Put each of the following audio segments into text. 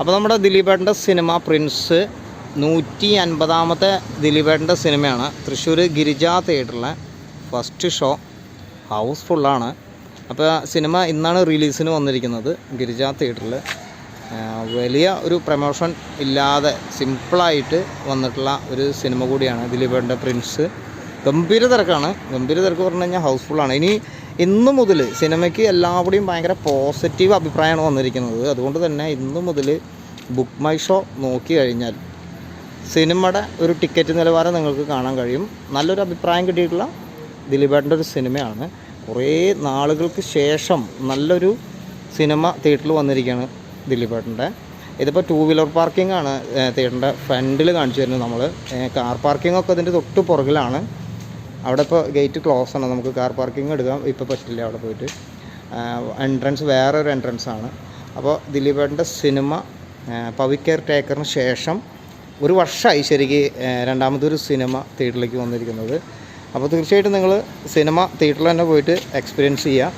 അപ്പോൾ നമ്മുടെ ദിലീപേട്ടന്റെ cinema Prince നൂറ്റി അൻപതാമത്തെ ദിലീപേട്ടന്റെ സിനിമയാണ്. തൃശ്ശൂർ ഗിരിജ തിയേറ്ററിലെ ഫസ്റ്റ് ഷോ. ഹൗസ്ഫുള്ളാണ് അപ്പോൾ സിനിമ ഇന്നാണ് റിലീസിന് വന്നിരിക്കുന്നത് ഗിരിജ തിയേറ്ററിൽ വലിയ ഒരു പ്രമോഷൻ ഇല്ലാതെ സിമ്പിളായിട്ട് വന്നിട്ടുള്ള ഒരു സിനിമ കൂടിയാണ് ദിലീപേട്ടന്റെ പ്രിൻസ്. ഗംഭീര തിരക്കാണ്. ഗംഭീര തിരക്ക് പറഞ്ഞു കഴിഞ്ഞാൽ ഹൗസ്ഫുള്ളാണ് ഇനി ഇന്നു മുതൽ സിനിമയ്ക്ക് എല്ലാവരുടെയും ഭയങ്കര പോസിറ്റീവ് അഭിപ്രായമാണ് വന്നിരിക്കുന്നത്. അതുകൊണ്ട് തന്നെ ഇന്നു മുതൽ ബുക്ക് മൈ ഷോ നോക്കി കഴിഞ്ഞാൽ സിനിമയുടെ ഒരു ടിക്കറ്റ് നിലവാരം നിങ്ങൾക്ക് കാണാൻ കഴിയും. നല്ലൊരു അഭിപ്രായം കിട്ടിയിട്ടുള്ള ദിലീപേട്ടന്റെ ഒരു സിനിമയാണ്. കുറേ നാളുകൾക്ക് ശേഷം നല്ലൊരു സിനിമ തിയേറ്ററിൽ വന്നിരിക്കുകയാണ് ദിലീപേട്ടന്റെ. ഇതിപ്പോൾ ടൂ വീലർ പാർക്കിംഗ് ആണ് തിയേറ്ററിന്റെ ഫ്രണ്ടിൽ കാണിച്ചു തരുന്നത് നമ്മൾ കാർ പാർക്കിംഗ് ഒക്കെ അതിന്റെ തൊട്ട് പുറകിലാണ്. അവിടെ ഇപ്പോൾ ഗേറ്റ് ക്ലോസ് ആണ്. നമുക്ക് കാർ പാർക്കിംഗ് എടുക്കാം. ഇപ്പോൾ പറ്റില്ല അവിടെ പോയിട്ട്. എൻട്രൻസ് വേറെ ഒരു എൻട്രൻസ് ആണ്. അപ്പോൾ ദിലീപേട്ടന്റെ സിനിമ പവി കെയർ ടേക്കറിന് ശേഷം ഒരു വർഷമായി ശരിക്ക് രണ്ടാമതൊരു സിനിമ തിയേറ്ററിലേക്ക് വന്നിരിക്കുന്നത്. അപ്പോൾ തീർച്ചയായിട്ടും നിങ്ങൾ സിനിമ തിയേറ്ററിൽ തന്നെ പോയിട്ട് എക്സ്പീരിയൻസ് ചെയ്യുക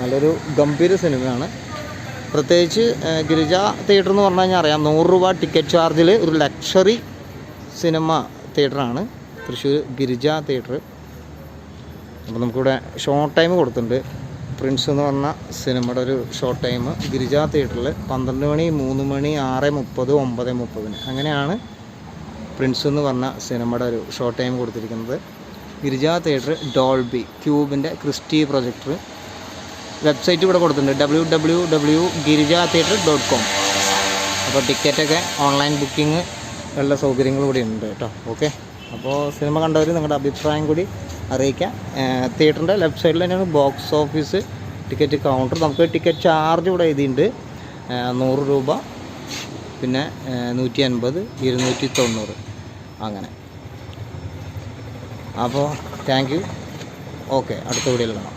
നല്ലൊരു ഗംഭീര സിനിമയാണ് പ്രത്യേകിച്ച് ഗിരിജ തിയേറ്റർ എന്ന് പറഞ്ഞു കഴിഞ്ഞാൽ അറിയാം. നൂറ് രൂപ ടിക്കറ്റ് ചാർജിൽ ഒരു ലക്ഷറി സിനിമ തിയേറ്ററാണ് തൃശ്ശൂർ ഗിരിജ തിയേറ്റർ അപ്പോൾ നമുക്കിവിടെ ഷോർട്ട് ടൈം കൊടുത്തിട്ടുണ്ട്. പ്രിൻസ് എന്ന് പറഞ്ഞ സിനിമയുടെ ഒരു ഷോർട്ട് ടൈം ഗിരിജ തിയേറ്ററിൽ പന്ത്രണ്ട് മണി മൂന്ന് മണി ആറ് മുപ്പത് ഒമ്പത് മുപ്പതിന്. അങ്ങനെയാണ് പ്രിൻസ് എന്ന് പറഞ്ഞ സിനിമയുടെ ഒരു ഷോർട്ട് ടൈം കൊടുത്തിരിക്കുന്നത്. ഗിരിജ തിയേറ്റർ ഡോൾബി ക്യൂബിന്റെ ക്രിസ്റ്റി പ്രൊജക്ടർ വെബ്സൈറ്റ് ഇവിടെ കൊടുത്തിട്ടുണ്ട്. W W W dot com അപ്പോൾ ടിക്കറ്റൊക്കെ ഓൺലൈൻ ബുക്കിംഗ് ഉള്ള സൗകര്യങ്ങൾ കൂടി ഉണ്ട് കേട്ടോ. ഓക്കെ അപ്പോൾ സിനിമ കണ്ടവർ നിങ്ങളുടെ അഭിപ്രായം കൂടി അറിയിക്കാം. തിയേറ്ററിന്റെ ലെഫ്റ്റ് സൈഡിൽ തന്നെയാണ് ബോക്സ് ഓഫീസ് ടിക്കറ്റ് കൗണ്ടർ നമുക്ക് ടിക്കറ്റ് ചാർജ് ഇവിടെ എഴുതിയിട്ടുണ്ട്. നൂറ് രൂപ. പിന്നെ നൂറ്റി അൻപത് ഇരുന്നൂറ്റി തൊണ്ണൂറ് അങ്ങനെ. അപ്പോൾ താങ്ക് യു ഓക്കെ അടുത്ത വീഡിയോയിൽ കാണാം.